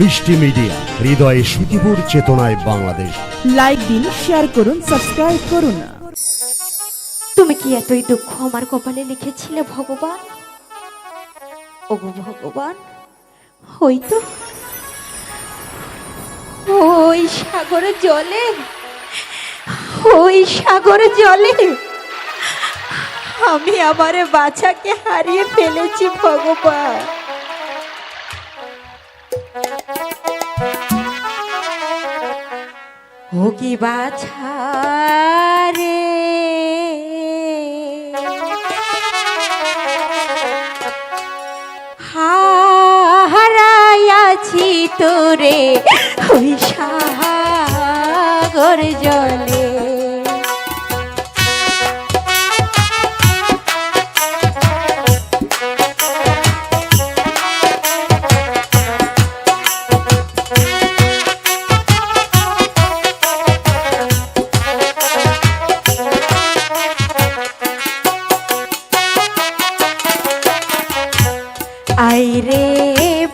মিষ্টি মিডিয়া হৃদয়ে সুখীপুর চেতনায় বাংলাদেশ। লাইক দিন শেয়ার করুন সাবস্ক্রাইব করুন। তুমি কি এতই দুঃখ আমার কপালে লিখেছিলে ভগবান? ওগো ভগবান হয়তো ওই সাগর জলে ওই সাগর জলে। আমি আমার বাছাকে হারিয়ে ফেলেছি ভগবান। ও কি বাছা রে হারাইয়াছি তোরে ওই সাগর জলে।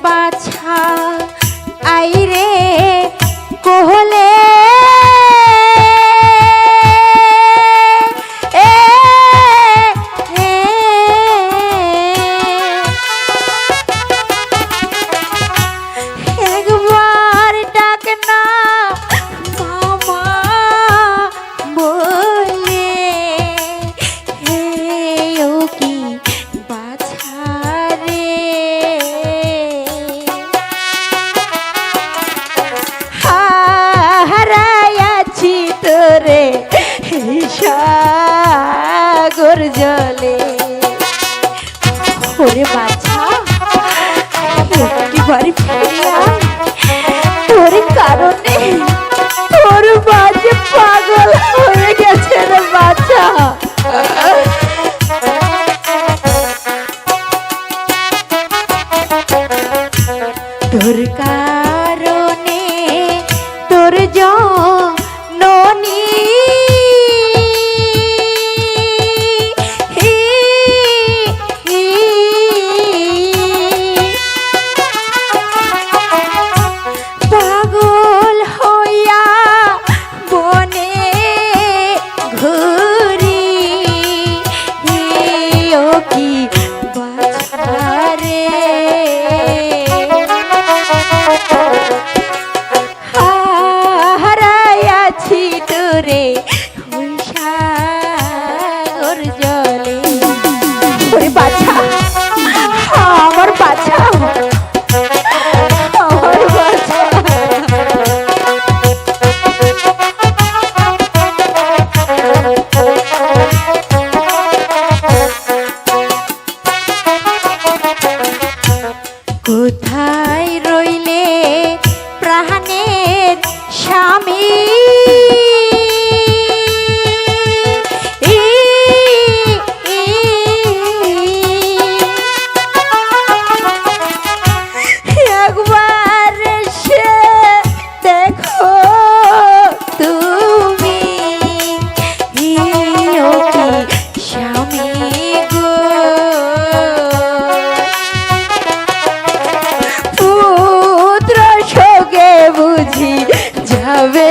বাছা আইরে একটিবারে ফিরে তোর কারণে তোর বাজে পাগল হয়ে গেছে রে বাচ্চা তোর কারণে কাছে যাবে।